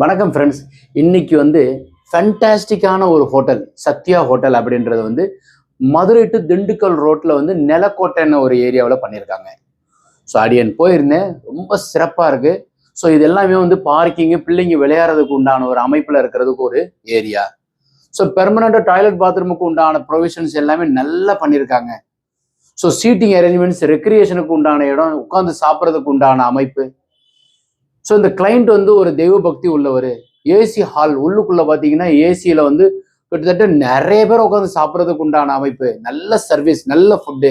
வணக்கம் ஃப்ரெண்ட்ஸ் இன்னைக்கு வந்து ஃபென்டாஸ்டிக்கான ஒரு ஹோட்டல் சத்யா ஹோட்டல் அப்படின்றது வந்து மதுரை டு திண்டுக்கல் ரோட்டில் வந்து நிலக்கோட்டைன்னு ஒரு ஏரியாவில் பண்ணியிருக்காங்க ஸோ அடியன் போயிருந்தேன். ரொம்ப சிறப்பாக இருக்குது ஸோ இது எல்லாமே வந்து பார்க்கிங்கு பிள்ளைங்க விளையாடுறதுக்கு உண்டான ஒரு அமைப்பில் இருக்கிறதுக்கு ஒரு ஏரியா ஸோ பெர்மனண்ட்டாக டாய்லெட் பாத்ரூமுக்கு உண்டான ப்ரொவிஷன்ஸ் எல்லாமே நல்லா பண்ணியிருக்காங்க ஸோ சீட்டிங் அரேஞ்ச்மெண்ட்ஸ் ரெக்ரியேஷனுக்கு உண்டான இடம் உட்காந்து சாப்பிட்றதுக்கு உண்டான அமைப்பு. ஸோ இந்த கிளைண்ட் வந்து ஒரு தெய்வ பக்தி உள்ளவர் ஏசி ஹால் உள்ளுக்குள்ள பார்த்தீங்கன்னா ஏசியில் வந்து கிட்டத்தட்ட நிறைய பேர் உட்காந்து சாப்பிட்றதுக்கு உண்டான அமைப்பு. நல்ல சர்வீஸ் நல்ல ஃபுட்டு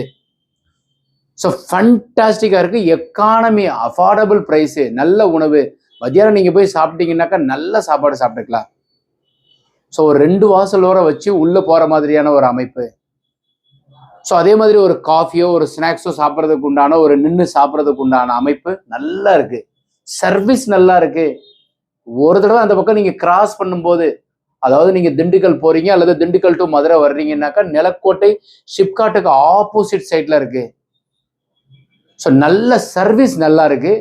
ஸோ ஃபண்டாஸ்டிக்காக இருக்குது எக்கானமி அஃபோர்டபுள் ப்ரைஸு நல்ல உணவு. மதியானம் நீங்கள் போய் சாப்பிட்டீங்கன்னாக்கா நல்ல சாப்பாடு சாப்பிட்டுக்கலாம். ஸோ ஒரு ரெண்டு வாசலோர வச்சு உள்ளே போகிற மாதிரியான ஒரு அமைப்பு. ஸோ அதே மாதிரி ஒரு காஃபியோ ஒரு ஸ்நாக்ஸோ சாப்பிட்றதுக்கு உண்டான ஒரு நின்று சாப்பிட்றதுக்கு உண்டான அமைப்பு. நல்லா இருக்குது சர்வீஸ் நல்லா இருக்கு. ஒரு தடவை அந்த பக்கம் நீங்க கிராஸ் பண்ணும்போது அதாவது நீங்க திண்டுக்கல் போறீங்க அல்லது திண்டுக்கல் டு மதுரை வர்றீங்கன்னாக்கா நிலக்கோட்டை ஷிப்காட்டுக்கு ஆப்போசிட் சைட்ல இருக்கு. ஸோ நல்ல சர்வீஸ் நல்லா இருக்கு.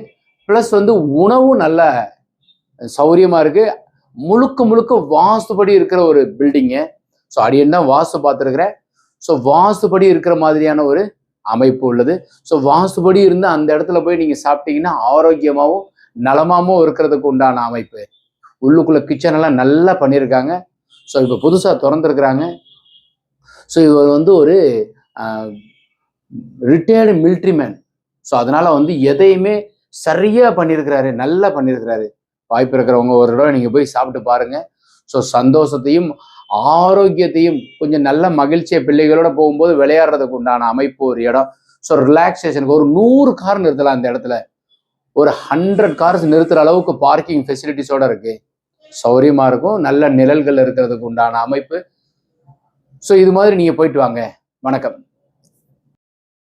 ப்ளஸ் வந்து உணவும் நல்ல சௌரியமா இருக்கு. முழுக்க முழுக்க வாஸ்துபடி இருக்கிற ஒரு பில்டிங்கு ஸோ அடியன் தான் வாஸ்து பார்த்துருக்குறேன். ஸோ வாஸ்துபடி இருக்கிற மாதிரியான ஒரு அமைப்பு உள்ளது. ஸோ வாஸ்துபடி இருந்து அந்த இடத்துல போய் நீங்கள் சாப்பிட்டீங்கன்னா ஆரோக்கியமாகவும் நலமாகவும் இருக்கிறதுக்கு உண்டான அமைப்பு. உள்ளுக்குள்ள கிச்சன் எல்லாம் நல்லா பண்ணியிருக்காங்க ஸோ இப்போ புதுசாக திறந்துருக்குறாங்க. ஸோ இவர் வந்து ஒரு ரிட்டையர்டு மிலிட்ரி மேன் ஸோ அதனால வந்து எதையுமே சரியாக பண்ணியிருக்கிறாரு நல்லா பண்ணியிருக்கிறாரு வாய்ப்பு இருக்கிறவங்க ஒரு தடவை நீங்கள் போய் சாப்பிட்டு பாருங்க. ஸோ சந்தோஷத்தையும் ஆரோக்கியத்தையும் கொஞ்சம் நல்ல மகிழ்ச்சியை பிள்ளைகளோட போகும்போது விளையாடுறதுக்கு உண்டான அமைப்பு ஒரு இடம். ஸோ ரிலாக்ஸேஷனுக்கு ஒரு நூறு கார் நிறுத்தலாம் அந்த இடத்துல. ஒரு ஹண்ட்ரட் கார்ஸ் நிறுத்துற அளவுக்கு பார்க்கிங் ஃபெசிலிட்டிஸோட இருக்கு. சௌரியமா இருக்கும். நல்ல நிழல்கள் இருக்கிறதுக்கு உண்டான அமைப்பு. ஸோ இது மாதிரி நீங்க போயிட்டு வாங்க. வணக்கம்.